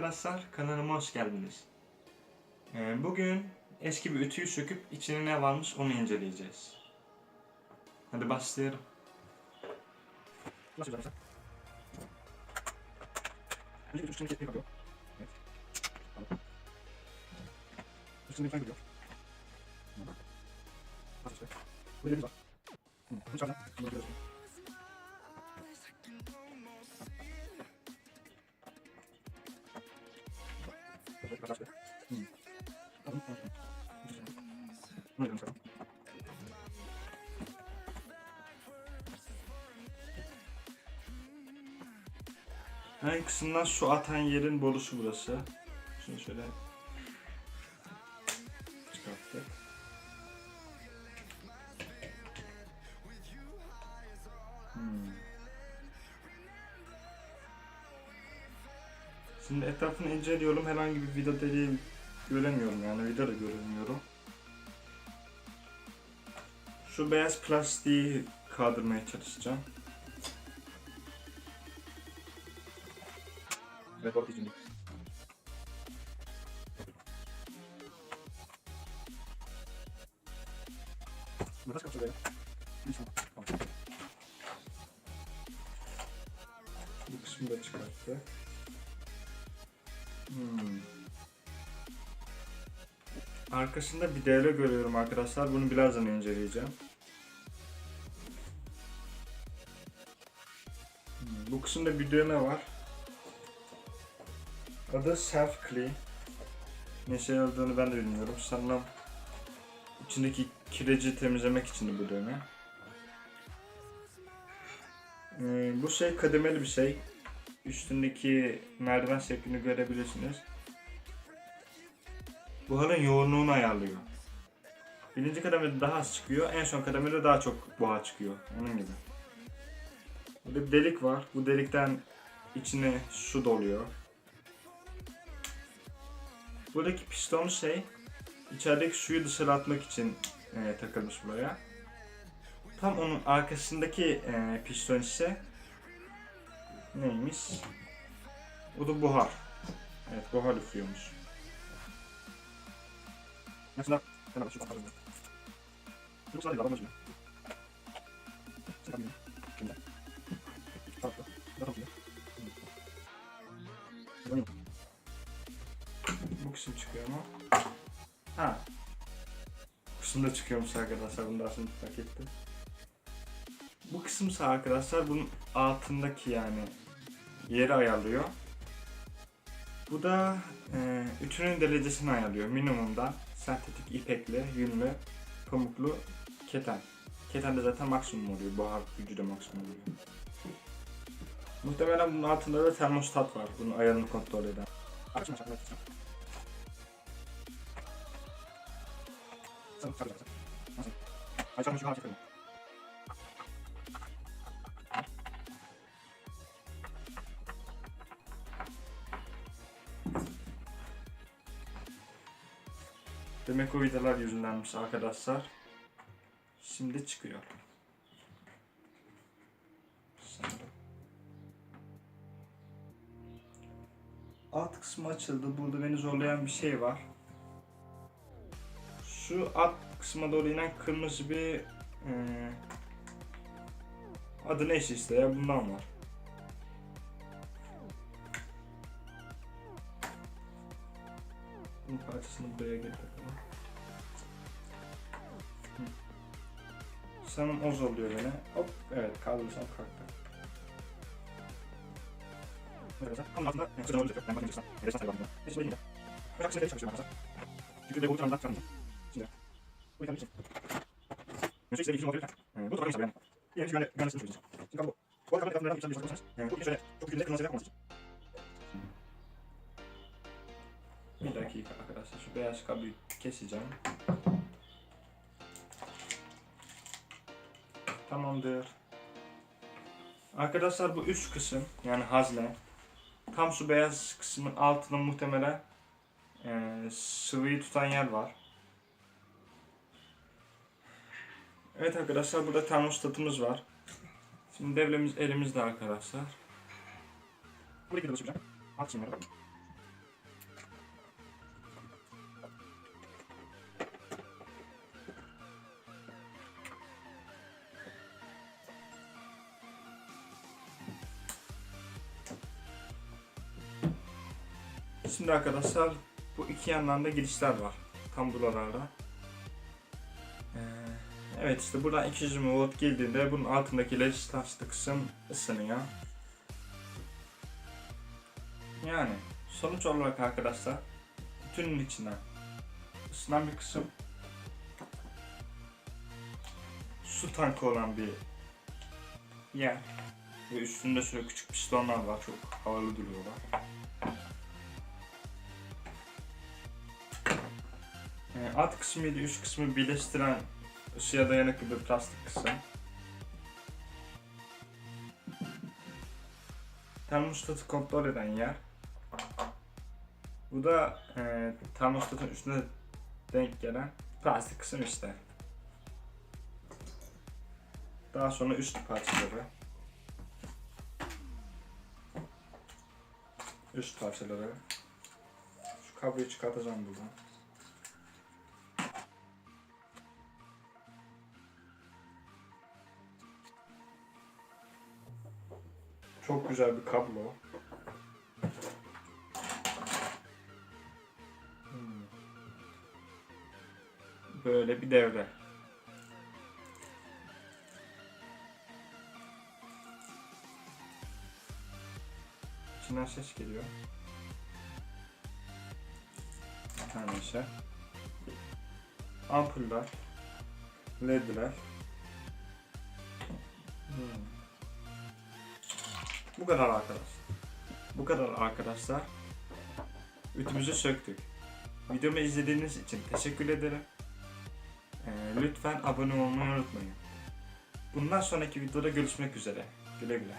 arkadaşlar, kanalıma hoş geldiniz. Ee, bugün eski bir ütüyü söküp içine ne varmış onu inceleyeceğiz. Hadi başlayalım. Nasıl güzel Önce bir üstünü görüyor. Nasıl işte? Böyle bir. Ön kısımdan su atan yerin borusu burası. Şunu şöyle çıkarttık. Hmm. Şimdi etrafını inceliyorum. Herhangi bir vida deliği göremiyorum yani vida da göremiyorum. Şu beyaz plastiği kaldırmaya çalışacağım. Ve doğru diyeceğim. Burada kaç şuraya? Bir saniye. Tamam. Bu kısmı da. Hmm. Arkasında bir devre görüyorum arkadaşlar. Bunu birazdan inceleyeceğim. Hmm, Bu kısımda bir düğme var. Adı Self Clean. Ne şey olduğunu ben de bilmiyorum. Sanırım içindeki kireci temizlemek için de bu düğme. Ee, bu şey kademeli bir şey. Üstündeki merdiven şeklini görebilirsiniz. Buharın yoğunluğunu ayarlıyor. Birinci kademede daha az çıkıyor, en son kademede daha çok buhar çıkıyor. Onun gibi. Burada bir delik var. Bu delikten içine su doluyor. Buradaki piston şey, içerideki suyu dışarı atmak için e, takılmış buraya. Tam onun arkasındaki e, piston ise neymiş? O da buhar. Evet buhar üflüyormuş. Mesela hemen şu bakalım. Yok sadece adam özgür. Sen kapıyı. Kimde? Tamam. Bu kısım çıkıyor mu? Ha. Kısım da çıkıyormuş arkadaşlar. Bunu daha şimdi fark ettim. Bu kısımsa arkadaşlar bunun altındaki yani yeri ayarlıyor. Bu da e, ütünün derecesini ayarlıyor. Minimumdan sentetik ipekli, yünlü, pamuklu, keten. Keten de zaten maksimum oluyor. Buhar gücü de maksimum oluyor. Muhtemelen bunun altında da termostat var. Bunun ayarını kontrol eden. Açma aşağıya tutacağım. Demek o vidalar yüzündenmiş arkadaşlar. Şimdi çıkıyor. Alt kısmı açıldı. Burada beni zorlayan bir şey var. Şu alt kısma doğru inen kırmızı bir eee adı neyse işte ya bundan var. Bunun parçasını buraya. Hı. Sanırım o zorluyor beni. Hop evet kaldırırsam kalktı. Böyle böyle arkadaşlar. Çünkü de bu tarafından Bu yüzden için. İstediği ilgili olabilir. Bu da bakın yani. Diğer bir güvenli güvenli sınıf çözeceğiz. Şimdi bu. Bu arada etrafında bir çalışma yapıyorsanız. Yani bu bir şöyle çok güvenli kırmızı yapmamak için. Bir dakika arkadaşlar şu beyaz kabloyu keseceğim. Tamamdır. Arkadaşlar bu üst kısım yani hazne. Tam şu beyaz kısmın altında muhtemelen eee sıvıyı tutan yer var. Evet arkadaşlar burada termostatımız var. Şimdi devremiz elimizde arkadaşlar. Buraya gidelim hocam. At şimdi. Şimdi arkadaşlar bu iki yandan da girişler var. Tam buralarda. Evet işte buradan 220 volt girdiğinde bunun altındaki taşlı kısım ısınıyor. Yani sonuç olarak arkadaşlar bütünün içinden ısınan bir kısım su tankı olan bir yer ve üstünde şöyle küçük pistonlar var çok havalı duruyorlar. Ee, alt kısmı ile üst kısmı birleştiren ısıya dayanıklı bir plastik kısım. Termostatı kontrol eden yer. Bu da e, termostatın üstüne denk gelen plastik kısım işte. Daha sonra üst parçaları. Üst parçaları. Şu kabloyu çıkartacağım buradan. Çok güzel bir kablo. Hmm. Böyle bir devre. İçinden ses geliyor. Her neyse. Ampuller. LED'ler. Bu kadar arkadaşlar. Bu kadar arkadaşlar. Ütümüzü söktük. Videomu izlediğiniz için teşekkür ederim. Ee, lütfen abone olmayı unutmayın. Bundan sonraki videoda görüşmek üzere. Güle güle.